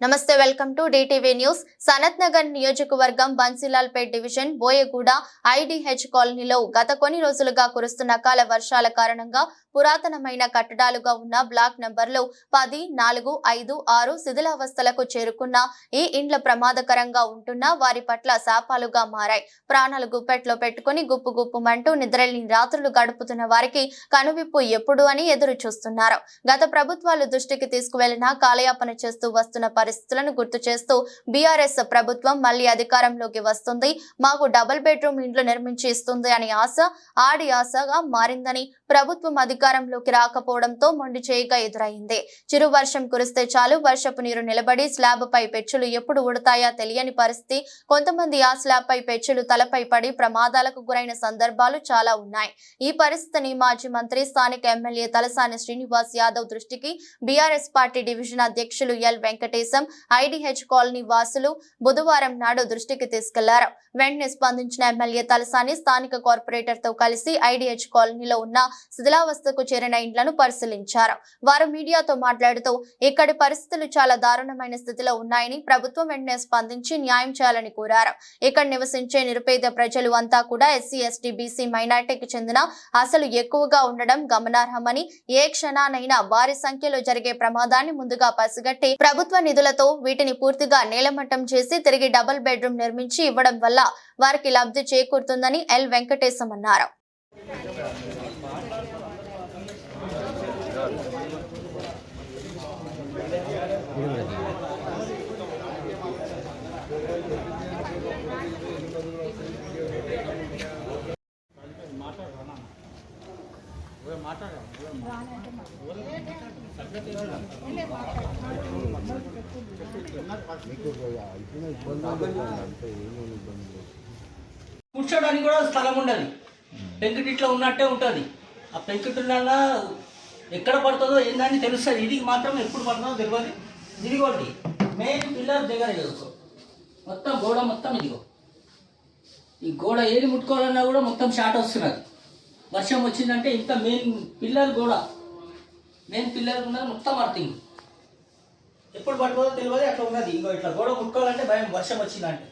నమస్తే welcome to DTV news. Sanath Nagar నియోజకవర్గం Bansilalpet division Boiguda IDH కాలనీలో గత కొన్ని రోజులుగా కురుస్తున్న అకాల వర్షాల కారణంగా పురాతనమైన కట్టడాలుగా ఉన్న బ్లాక్ నంబర్లు పది నాలుగు ఐదు ఆరు శిథిలావస్థలకు చేరుకున్న ఈ ఇండ్ల ప్రమాదకరంగా ఉంటున్న వారి పట్ల శాపాలుగా మారాయి. ప్రాణాలు గుప్పెట్లో పెట్టుకుని గుప్పు గుప్పుమంటూ నిద్రలేని రాత్రులు గడుపుతున్న వారికి కనువిప్పు ఎప్పుడు అని ఎదురు చూస్తున్నారు గత ప్రభుత్వాలు దృష్టికి తీసుకువెళ్ళినా కాలయాపన చేస్తూ వస్తున్న పరిస్థితులను గుర్తు చేస్తూ బీఆర్ఎస్ ప్రభుత్వం మళ్ళీ అధికారంలోకి వస్తుంది. మాకు డబుల్ బెడ్రూమ్ ఇండ్లు నిర్మించి ఇస్తుంది అని ఆశ ఆడి ఆశగా మారిందని ప్రభుత్వం అధికారంలోకి రాకపోవడంతో మొండి చేయగా ఎదురైంది. చిరు వర్షం కురిస్తే చాలు వర్షపు నీరు నిలబడి స్లాబ్ పై పెచ్చులు ఎప్పుడు ఉడతాయా తెలియని పరిస్థితి. కొంతమంది ఆ స్లాబ్ పై పెచ్చులు తలపై పడి ప్రమాదాలకు గురైన సందర్భాలు చాలా ఉన్నాయి. ఈ పరిస్థితిని మాజీ మంత్రి స్థానిక ఎమ్మెల్యే తలసాని శ్రీనివాస్ యాదవ్ దృష్టికి బీఆర్ఎస్ పార్టీ డివిజన్ అధ్యక్షులు ఎల్ వెంకటేశం ఐడిహెచ్ కాలనీ వాసులు బుధవారం నాడు దృష్టికి తీసుకెళ్ళారు. వెంటనే స్పందించిన ఎమ్మెల్యే తలసాని స్థానిక కార్పొరేటర్తో కలిసి ఐడీహెచ్ కాలనీలో ఉన్న శిథిలావస్థకు చేరిన ఇండ్లను పరిశీలించారు. వారు మీడియాతో మాట్లాడుతూ ఇక్కడి పరిస్థితులు చాలా దారుణమైన స్థితిలో ఉన్నాయని ప్రభుత్వం వెంటనే స్పందించి న్యాయం చేయాలని కోరారు. ఇక్కడ నివసించే నిరుపేద ప్రజలు అంతా కూడా ఎస్సీ ఎస్టీ బీసీ మైనార్టీకి చెందిన అసలు ఎక్కువగా ఉండడం గమనార్హమని ఏ క్షణానైనా వారి సంఖ్యలో జరిగే ప్రమాదాన్ని ముందుగా పసిగట్టి ప్రభుత్వ నిధుల ఖర్చులతో వీటిని పూర్తిగా నేలమట్టం చేసి తిరిగి డబుల్ బెడ్రూమ్ నిర్మించి ఇవ్వడం వల్ల వారికి లబ్ధి చేకూరుతుందని ఎల్ వెంకటేశం అన్నారు. కూర్చోడానికి కూడా స్థలం ఉండదు. పెంకుటిట్లో ఉన్నట్టే ఉంటుంది. ఆ పెంకుటిళ్ళ ఎక్కడ పడుతుందో ఏందని తెలుస్తుంది. ఇది మాత్రం ఎప్పుడు పడుతుందో తెలియదు ఇదిగోండి మెయిన్ పిల్లర్ దగ్గర చేసుకో మొత్తం గోడ మొత్తం ఇదిగో. ఈ గోడ ఏది ముట్టుకోవాలన్నా కూడా మొత్తం షార్ట్ వస్తున్నది. వర్షం వచ్చిందంటే ఇంత మెయిన్ పిల్లలు కూడా మెయిన్ పిల్లలు ఉన్నది మొత్తం అర్థింగ్ ఎప్పుడు పట్టుకోదో తెలియదు అట్లా ఉన్నది. ఇంకో ఇట్లా గోడ ముట్టుకోవాలంటే భయం వర్షం వచ్చిందంటే.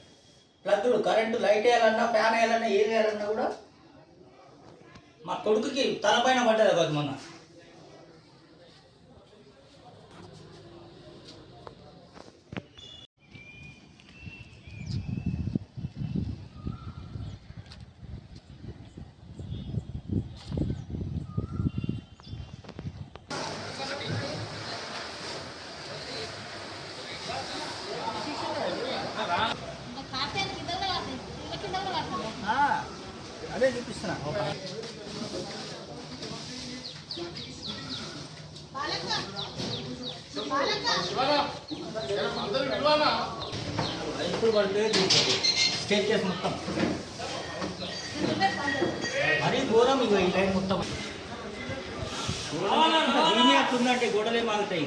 ప్లగ్లు కరెంటు లైట్ వేయాలన్నా ఫ్యాన్ వేయాలన్నా ఏది వేయాలన్నా కూడా మా కొడుకుకి తలపైన పడ్డది అది మొన్న ఆ, అదే చూపిస్తున్నా. ఇప్పుడు పడితే స్టేట్ కేసు మొత్తం. మరీ ఘోరం ఇక ఈ లైన్ మొత్తం. దీని అట్లుందంటే గోడలే మాగుతాయి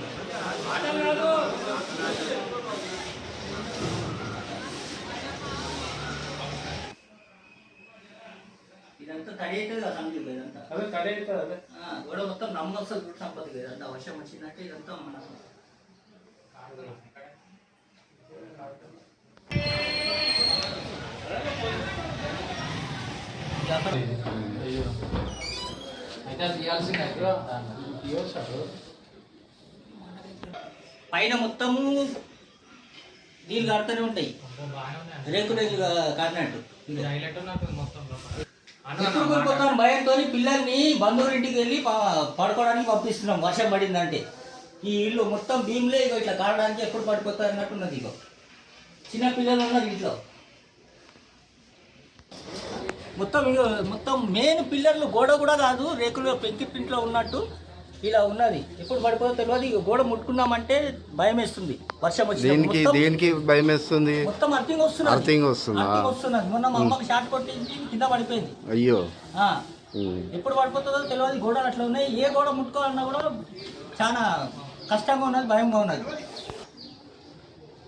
తడి అవుతుంది కదా సంగతి అదే కడే అదే. గోడ మొత్తం నమ్మొస్తుంది కూడా సంపత్తి ఇదంతా వర్షం వచ్చిందంటే ఇదంతా మన అయితే అది పైన మొత్తము నీళ్ళు కడుతూనే ఉంటాయి. రేకు రేకు కారినట్టు. హైలైట్ నాకు మొత్తం ఎప్పుడు కోల్పోతాను భయంతో పిల్లల్ని బంధువుల ఇంటికి వెళ్ళి పడుకోవడానికి పంపిస్తున్నాం. వర్షం పడిందంటే. ఈ ఇల్లు మొత్తం భీములే ఇగో ఇట్లా కారడానికి ఎప్పుడు పడిపోతారు అన్నట్టు ఉన్నది ఇగో. చిన్న పిల్లలు ఉన్నారు ఇంట్లో. మొత్తం ఇగో మొత్తం మెయిన్ పిల్లర్లు గోడ కూడా కాదు రేకులు పెంకింట్లో ఉన్నట్టు. ఇలా ఉన్నది. ఎప్పుడు పడిపోతుందో తెలియదు గోడ ముట్టుకున్నామంటే భయం వేస్తుంది వర్షం వచ్చి దేనికి దేనికి భయం వేస్తుంది మొత్తం అర్థంగా వస్తున్నది. అర్థంగా వస్తుందా? అర్థంగా వస్తున్నది. మొన్న మా అమ్మకి షార్ట్ కొట్టించి కింద పడిపోయింది. అయ్యో. ఆ, ఉమ్. ఎప్పుడు పడిపోతుందో తెలియదు గోడలు అట్లా ఉన్నాయి. ఏ గోడ ముట్టుకోవాలన్నా కూడా చాలా కష్టంగా ఉన్నది భయంగా ఉన్నది.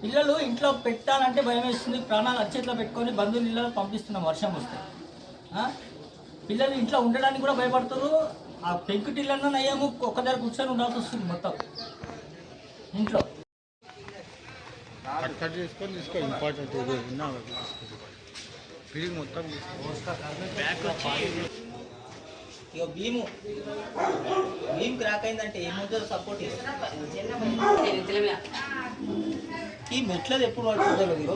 పిల్లలు ఇంట్లో పెట్టాలంటే భయం వేస్తుంది ప్రాణాలు అచ్చేట్లో పెట్టుకొని బంధువులు ఇళ్ళలో పంపిస్తున్నాం. వర్షం వస్తే. ఆ? పిల్లలు ఇంట్లో ఉండడానికి కూడా భయపడుతున్నారు ఆ పెంకుటిళ్ళన్నా నయ్యము ఒక్క దగ్గర కూర్చొని ఉండాల్సి వస్తుంది మొత్తం. ఇంట్లో. కట్ చేసుకొని తీసుకో ఇంపార్టెంట్ మొత్తం ఇక భీము. భీమ్ క్రాక్ అయిందంటే సపోర్ట్ ఈ మెట్లది ఎప్పుడు పడుతుందో ఇగో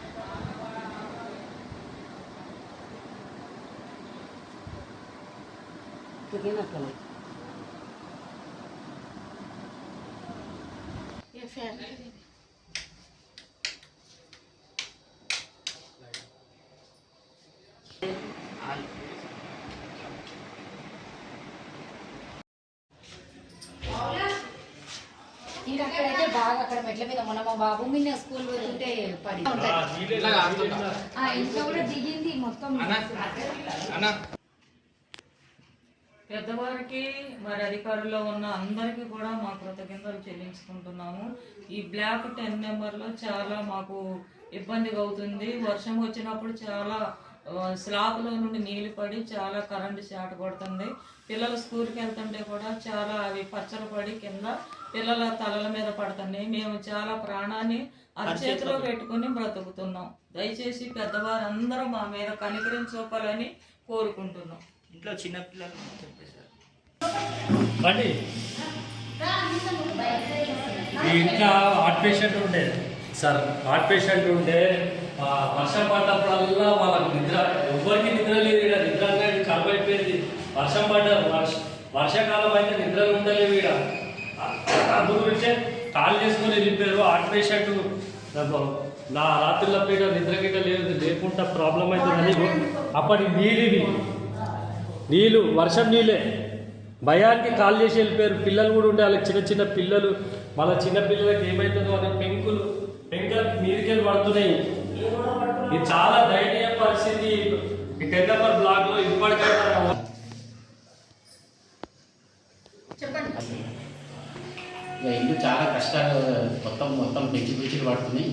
ये फैन ఇంకా అక్కడైతే బాగా అక్కడ మెట్ల మీద మొన్న మా బాబు మీద స్కూల్ వెళ్తుంటే పడి ఆ ఇంట్లో కూడా దిగింది మొత్తం పెద్దవారికి మరి అధికారుల్లో ఉన్న అందరికీ కూడా మా కృతజ్ఞతలు చెల్లించుకుంటున్నాము. ఈ బ్లాక్ టెన్ నెంబర్లో చాలా మాకు ఇబ్బందిగా అవుతుంది. వర్షం వచ్చినప్పుడు చాలా స్లాబ్లో నుండి నీళ్ళు పడి చాలా కరెంటు షాట్ కొడుతుంది. పిల్లలు స్కూల్కి వెళ్తుంటే కూడా చాలా అవి పచ్చలు పడి కింద పిల్లల తలల మీద పడుతున్నాయి. మేము చాలా ప్రాణాన్ని అరచేతిలో పెట్టుకుని బ్రతుకుతున్నాం. దయచేసి పెద్దవారందరూ మా మీద కనికరం చూపాలని కోరుకుంటున్నాం. ఇంట్లో చిన్న పిల్లలు చెప్పేశారు బండి. ఈ ఇంట్లో హార్ట్ పేషెంట్ ఉండే. సార్. హార్ట్ పేషెంట్ ఉండే వర్షం పడ్డప్పుడల్లా వాళ్ళకి నిద్ర ఎవ్వరికి నిద్ర లేదు ఇక్కడ నిద్ర అనేది కరువు అయిపోయింది వర్షం పడ్డ వర్ష వర్షాకాలం అయితే నిద్ర ఉండలేవు ఇక్కడ అందు గురించే కాల్ చేసుకొని వెళ్ళిపోయారు హార్ట్ పేషెంట్. నా రాత్రిలో పీట నిద్ర గిట్ట లేదు లేకుండా ప్రాబ్లం అవుతుందని. అప్పటి నీళ్ళు నీళ్ళు వర్షం నీళ్ళే. భయానికి కాల్ చేసి వెళ్ళిపోయారు. పిల్లలు కూడా ఉండే వాళ్ళకి చిన్న చిన్న పిల్లలు. మళ్ళీ చిన్న పిల్లలకి ఏమవుతుందో అని పెంకులు పెంకులు మీదకెళ్ళి పడుతున్నాయి. ఇది చాలా దయనీయ పరిస్థితి. ఈ టెన్ బ్లాక్లో ఇప్పటికైనా ఇల్లు చాలా కష్టాలు. మొత్తం మొత్తం పెంచి పెంచి పడుతున్నాయి.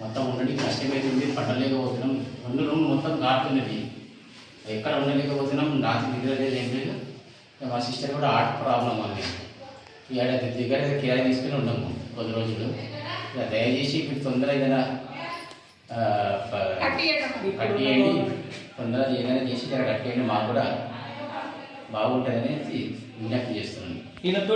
మొత్తం ఉండడానికి కష్టమైతుంది. పట్టలేకపోతున్నాం రెండు రూమ్ మొత్తం కాటున్నది ఎక్కడ ఉండలేకపోతున్నాం రాత్రి నిద్ర లేదు ఏం లేదు. ఇక మా సిస్టర్ కూడా ఆర్ట్ ప్రాబ్లం ఈ ఏడాది దగ్గర దగ్గర కిరాయి తీసుకుని ఉండము కొద్ది రోజులు. ఇక దయచేసి మీరు తొందర ఏదైనా కట్టియండి. తొందరగా ఏదైనా చేసి ఇక్కడ కట్టేయండి. మాకు కూడా బాగుంటుందని విజ్ఞప్తి చేస్తున్నాను. ఈయనతో